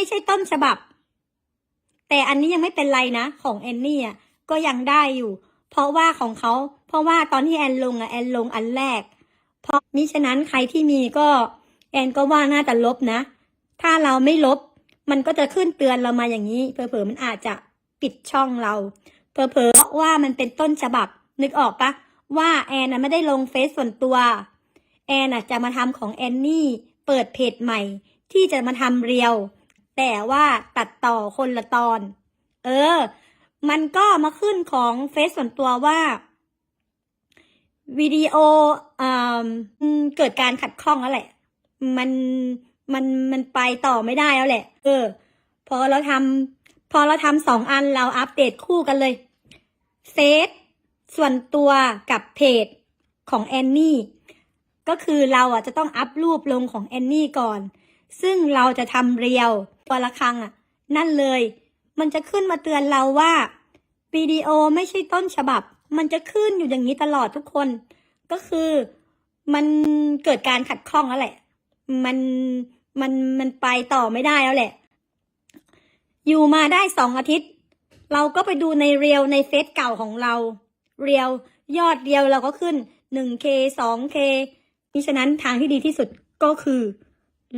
ไม่ใช่ต้นฉบับ แต่อันนี้ยังไม่เป็นไรนะ ของแอนนี่อะก็ยังได้อยู่ เพราะว่าของเขา เพราะว่าตอนที่แอนลงอะแอนลงอันแรก เพราะมิฉะนั้นใครที่มีก็ แอนก็ว่าน่าจะลบนะ ถ้าเราไม่ลบ มันก็จะขึ้นเตือนเรามาอย่างนี้เผลอๆมันอาจจะปิดช่องเราเผลอๆเพราะว่ามันเป็นต้นฉบับ นึกออกปะว่าแอนน่ะไม่ได้ลงเฟซส่วนตัว แอนน่ะจะมาทำของแอนนี่ เปิดเพจใหม่ ที่จะมาทำเรียว แต่ว่าตัดต่อคนละตอน เออ มันก็มาขึ้นของเฟซส่วนตัวว่าวิดีโออ่าเกิดการขัดข้องแล้วแหละ มันมันมันไปต่อไม่ได้แล้วแหละ เออ พอเราทำพอเราทำสองอันเราอัปเดตคู่กันเลยเฟซส่วนตัวกับเพจของแอนนี่ก็คือเราอะจะต้องอัพรูปลงของแอนนี่ก่อน ซึ่งเราจะทำเรียว ตัวละครังอะ นั่นเลย มันจะขึ้นมาเตือนเราว่าวิดีโอไม่ใช่ต้นฉบับ มันจะขึ้นอยู่อย่างนี้ตลอดทุกคน ก็คือมันเกิดการขัดข้องแล้วแหละ มันมันมันไปต่อไม่ได้แล้วแหละ อยู่มาได้สองอาทิตย์ เราก็ไปดูในเรียวในเฟซเก่าของเรา เรียวยอดเรียวเราก็ขึ้น 1K 2K มิฉะนั้นทางที่ดีที่สุดก็คือ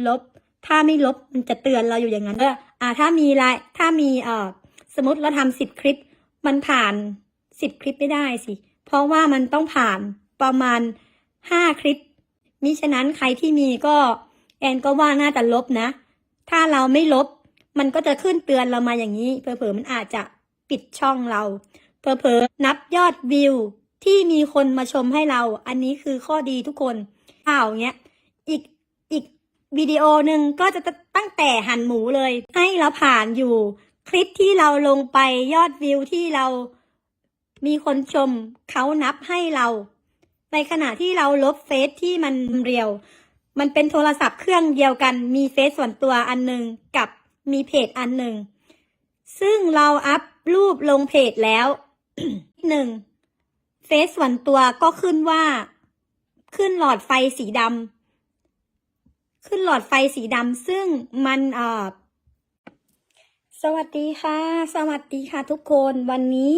ลบ ถ้าไม่ลบมันจะเตือนเราอยู่อย่างนั้นเอออ่าถ้ามีไลน์ถ้ามีเอ่อสมมติเราทำสิบคลิป มันผ่านสิบคลิปไม่ได้สิ เพราะว่ามันต้องผ่านประมาณห้าคลิปมิฉะนั้นใครที่มีก็แอนก็ว่าน่าจะลบนะ ถ้าเราไม่ลบ มันก็จะขึ้นเตือนเรามาอย่างนี้เผลอๆมันอาจจะปิดช่องเราเผลอๆนับยอดวิวที่มีคนมาชมให้เรา อันนี้คือข้อดีทุกคนข่าวเงี้ย อีกอีก วิดีโอหนึ่งก็จะตั้งแต่หั่นหมูเลย ให้เราผ่านอยู่ คลิปที่เราลงไปยอดวิวที่เรามีคนชมเขานับให้เรา ในขณะที่เราลบเฟซที่มันเรียว มันเป็นโทรศัพท์เครื่องเดียวกันมีเฟซส่วนตัวอันหนึ่งกับมีเพจอันหนึ่งซึ่งเราอัพรูปลงเพจแล้วหนึ่งเฟซส่วนตัวก็ขึ้นว่า ขึ้นหลอดไฟสีดำ ขึ้นหลอดไฟสีดำซึ่งมันเอ่อสวัสดีค่ะ สวัสดีค่ะทุกคนวันนี้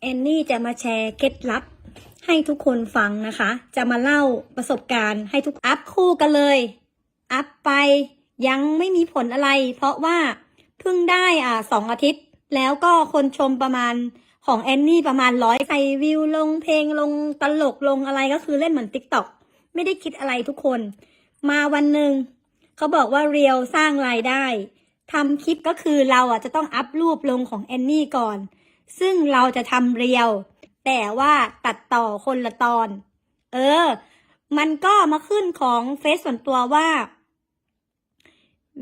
แอนนี่จะมาแชร์เคล็ดลับ ให้ทุกคนฟังนะคะ จะมาเล่าประสบการณ์ให้ทุกอัพคู่กันเลย อัพไปยังไม่มีผลอะไร เพราะว่าเพิ่งได้อ่าสองอาทิตย์ แล้วก็คนชมประมาณของแอนนี่ประมาณร้อยใส่วิวลงเพลงลงตลกลงอะไรก็คือเล่นเหมือนติ๊กต็อกไม่ได้คิดอะไรทุกคน มาวันหนึ่งเขาบอกว่าเรียวสร้างรายได้ทำคลิปก็คือเราอะจะต้องอัพรูปลงของแอนนี่ก่อน ซึ่งเราจะทำเรียว แต่ว่าตัดต่อคนละตอน เออ มันก็มาขึ้นของเฟซส่วนตัวว่า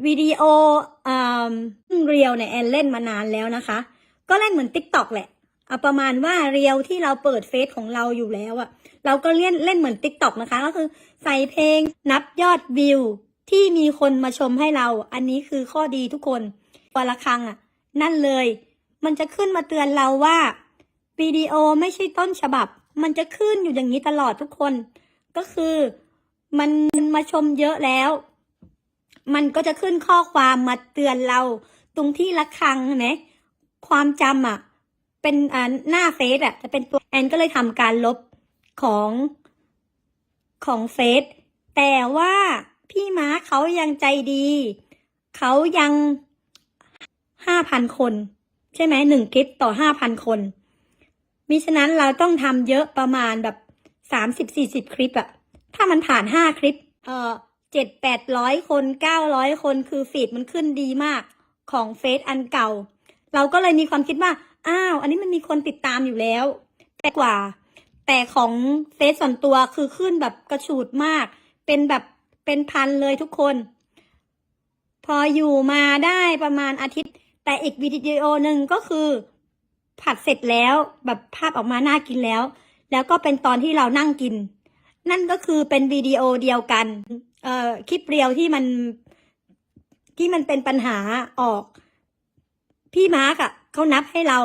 วิดีโออ่าเรียวเนี่ยแอนเล่นมานานแล้วนะคะ ก็เล่นเหมือนติ๊กต็อกแหละเอาประมาณว่าเรียวที่เราเปิดเฟซของเราอยู่แล้วอะเราก็เล่นเล่นเหมือนติ๊กต็อกนะคะ ก็คือ ใส่เพลงนับยอดวิว ที่มีคนมาชมให้เรา อันนี้คือข้อดีทุกคนวันละครั้งอะนั่นเลย มันจะขึ้นมาเตือนเราว่าวิดีโอไม่ใช่ต้นฉบับ มันจะขึ้นอยู่อย่างนี้ตลอดทุกคน ก็คือมันมาชมเยอะแล้ว มันก็จะขึ้นข้อความมาเตือนเรา ตรงที่ละครังนไหมความจำอะ เป็นอ่าหน้าเฟซอะจะเป็นตัวแอนก็เลยทำการลบของ ของเฟซแต่ว่าพี่ม้าเขายังใจดี เขายังห้าพันคน ใช่ไหมหนึ่งคลิปต่อห้าพันคนมิฉะนั้นเราต้องทำเยอะประมาณแบบสามสิบสี่สิบคลิปอะถ้ามันผ่านห้าคลิป เออเจ็ดแปดร้อยคนเก้าร้อยคนคือฟีดมันขึ้นดีมากของเฟซอันเก่า เราก็เลยมีความคิดว่า อ้าว อันนี้มันมีคนติดตามอยู่แล้ว แต่กว่า แต่ของเฟซส่วนตัวคือขึ้นแบบกระฉูดมาก เป็นแบบเป็นพันเลยทุกคน พออยู่มาได้ประมาณอาทิตย์ แต่อีกวิดีโอหนึ่งก็คือ ผัดเสร็จแล้วแบบภาพออกมาน่ากินแล้ว แล้วก็เป็นตอนที่เรานั่งกิน นั่นก็คือเป็นวิดีโอเดียวกัน เอ่อคลิปเรียวที่มันที่มันเป็นปัญหาออก พี่มาร์กอะเขานับให้เรา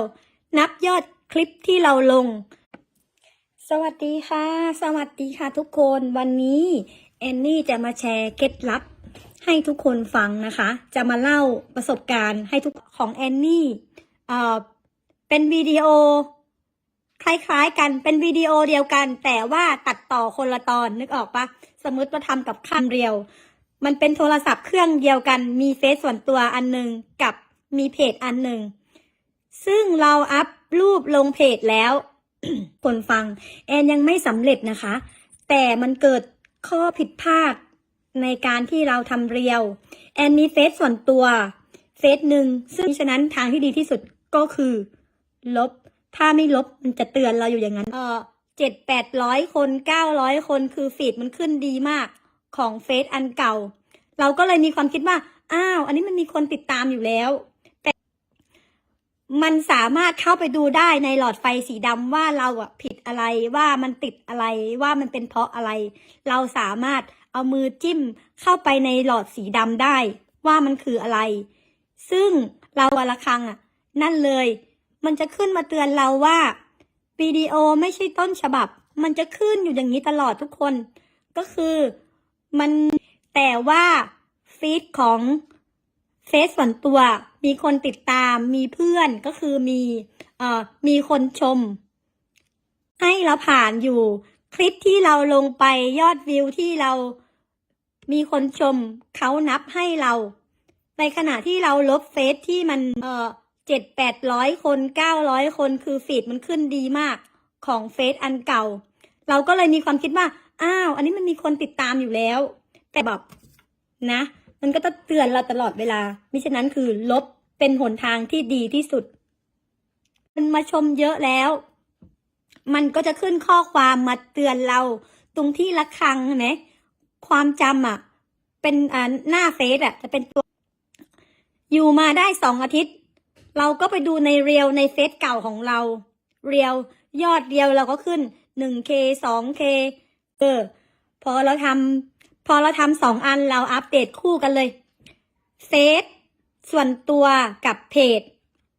นับยอดคลิปที่เราลง สวัสดีค่ะ สวัสดีค่ะทุกคนวันนี้แอนนี่จะมาแชร์เคล็ดลับ ให้ทุกคนฟังนะคะ จะมาเล่าประสบการณ์ให้ทุกของแอนนี่เอ่อเป็นวิดีโอ คล้ายๆกันเป็นวิดีโอเดียวกัน แต่ว่าตัดต่อคนละตอนนึกออกปะสมมติว่าทำกับข้ามเรียว มันเป็นโทรศัพท์เครื่องเดียวกัน มีเฟซส่วนตัวอันหนึ่งกับมีเพจอันหนึ่งซึ่งเราอัพรูปลงเพจแล้ว คนฟัง แอนยังไม่สำเร็จนะคะ แต่มันเกิดข้อผิดพลาดในการที่เราทำเรียว แอนมีเฟซส่วนตัวเฟซหนึ่งซึ่งฉะนั้นทางที่ดีที่สุดก็คือ ลบ ถ้าไม่ลบมันจะเตือนเราอยู่อย่างนั้นเออเจ็ดแปดร้อยคนเก้าร้อยคนคือฟีดมันขึ้นดีมากของเฟซอันเก่า เราก็เลยมีความคิดว่า อ้าว อันนี้มันมีคนติดตามอยู่แล้ว มันสามารถเข้าไปดูได้ในหลอดไฟสีดำว่าเราอะผิดอะไรว่ามันติดอะไรว่ามันเป็นเพราะอะไร เราสามารถเอามือจิ้มเข้าไปในหลอดสีดำได้ว่ามันคืออะไร ซึ่งเราอะละครังอะนั่นเลย มันจะขึ้นมาเตือนเราว่าวิดีโอไม่ใช่ต้นฉบับ มันจะขึ้นอยู่อย่างนี้ตลอดทุกคน ก็คือมันแต่ว่าฟีดของ เฟซส่วนตัว มีคนติดตาม มีเพื่อนก็คือมีเอ่อมีคนชม ให้เราผ่านอยู่ คลิปที่เราลงไปยอดวิวที่เรามีคนชมเขานับให้เรา ในขณะที่เราลบเฟซที่มันเอ่อเจ็ดแปดร้อยคนเก้าร้อยคนคือฟีดมันขึ้นดีมากของเฟซอันเก่า เราก็เลยมีความคิดว่า อ้าว อันนี้มันมีคนติดตามอยู่แล้ว แต่แบบนะ มันก็จะเตือนเราตลอดเวลา มิฉะนั้นคือลบเป็นหนทางที่ดีที่สุด มันมาชมเยอะแล้ว มันก็จะขึ้นข้อความมาเตือนเรา ตรงที่ละครังนไหมความจำอะ เป็นอ่าหน้าเฟซอะ จะเป็นตัว อยู่มาได้สองอาทิตย์ เราก็ไปดูในเรียวในเฟซเก่าของเรา เรียวยอดเรียวเราก็ขึ้นหนึ่งเคสองเคเออ พอเราทำ พอเราทำสองอันเราอัปเดตคู่กันเลยเฟซส่วนตัวกับเพจ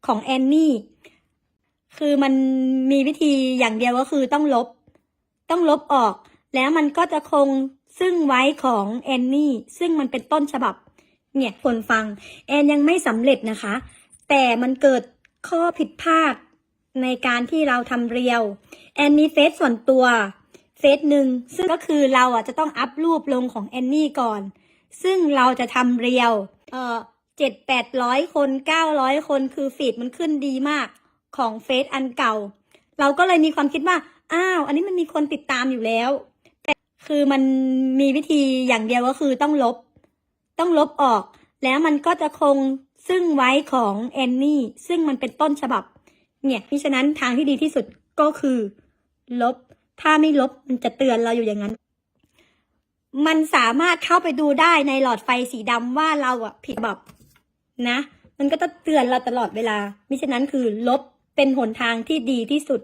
ของแอนนี่คือมันมีวิธีอย่างเดียวก็คือต้องลบ ต้องลบออก แล้วมันก็จะคงซึ่งไว้ของแอนนี่ซึ่งมันเป็นต้นฉบับ เนี่ยคนฟัง แอนยังไม่สำเร็จนะคะ แต่มันเกิดข้อผิดพลาดในการที่เราทำเรียว แอนมีเฟซส่วนตัว เฟซหนึ่งซึ่งก็คือเราอะจะต้องอัพรูปลงของแอนนี่ก่อน ซึ่งเราจะทำเรียวเอ่อเจ็ดแปดร้อยคนเก้าร้อยคนคือฟีดมันขึ้นดีมากของเฟซอันเก่า เราก็เลยมีความคิดว่า อ้าว อันนี้มันมีคนติดตามอยู่แล้ว แต่คือมันมีวิธีอย่างเดียวก็คือต้องลบ ต้องลบออก แล้วมันก็จะคงซึ่งไว้ของแอนนี่ ซึ่งมันเป็นต้นฉบับ เนี่ย เพราะฉะนั้นทางที่ดีที่สุดก็คือ ลบ ถ้าไม่ลบมันจะเตือนเราอยู่อย่างนั้น มันสามารถเข้าไปดูได้ในหลอดไฟสีดำว่าเราอะผิดแบบนะ มันก็จะเตือนเราตลอดเวลา มิฉะนั้นคือลบเป็นหนทางที่ดีที่สุด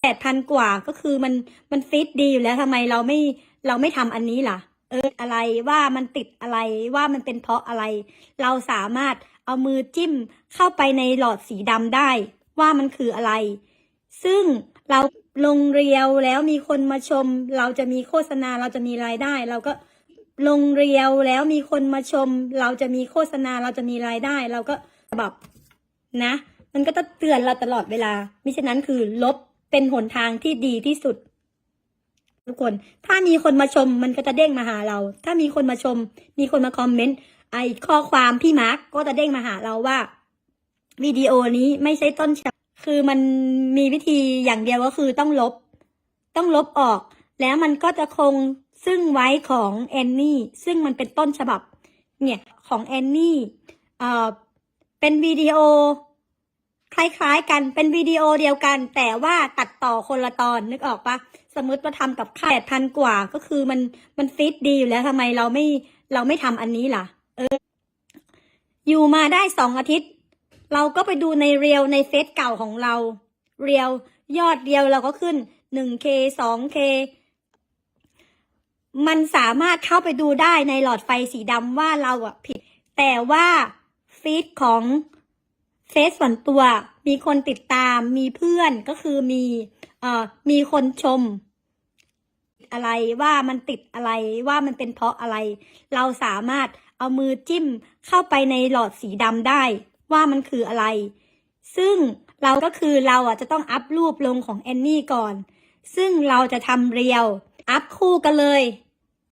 แปดพันกว่าก็คือมันมันฟิตดีอยู่แล้วทำไมเราไม่เราไม่ทำอันนี้ล่ะ เอออะไรว่ามันติดอะไรว่ามันเป็นเพราะอะไร เราสามารถเอามือจิ้มเข้าไปในหลอดสีดำได้ ว่ามันคืออะไร ซึ่ง เราลงเรียวแล้วมีคนมาชม เราจะมีโฆษณาเราจะมีรายได้ เราก็ลงเรียวแล้วมีคนมาชม เราจะมีโฆษณาเราจะมีรายได้ เราก็แบบนะ มันก็จะเตือนเราตลอดเวลามิฉะนั้นคือลบเป็นหนทางที่ดีที่สุด ทุกคน ถ้ามีคนมาชมมันก็จะเด้งมาหาเรา ถ้ามีคนมาชม มีคนมาคอมเมนต์ไอข้อความพี่มาร์กก็จะเด้งมาหาเราว่าวิดีโอนี้ไม่ใช่ต้นฉบับ คือมันมีวิธีอย่างเดียวก็คือต้องลบ ต้องลบออก แล้วมันก็จะคงซึ่งไว้ของแอนนี่ซึ่งมันเป็นต้นฉบับ เนี่ยของแอนนี่เอ่อเป็นวิดีโอ คล้ายๆกันเป็นวิดีโอเดียวกัน แต่ว่าตัดต่อคนละตอนนึกออกปะสมมติว่าทำกับค่าแปดพันกว่าก็คือมันมันฟิตดีอยู่แล้วทำไมเราไม่เราไม่ทำอันนี้ล่ะ เออ อยู่มาได้สองอาทิตย์ เราก็ไปดูในเรียวในเฟซเก่าของเรา เรียวยอดเรียวเราก็ขึ้นหนึ่งเคสองเคมันสามารถเข้าไปดูได้ในหลอดไฟสีดำว่าเราอะผิด แต่ว่าฟีดของเฟซส่วนตัว มีคนติดตามมีเพื่อนก็คือมีเอ่อมีคนชม อะไรว่ามันติดอะไรว่ามันเป็นเพราะอะไร เราสามารถเอามือจิ้มเข้าไปในหลอดสีดำได้ ว่ามันคืออะไร ซึ่งเราก็คือเราอะจะต้องอัพรูปลงของแอนนี่ก่อน ซึ่งเราจะทำเรียว อัพคู่กันเลย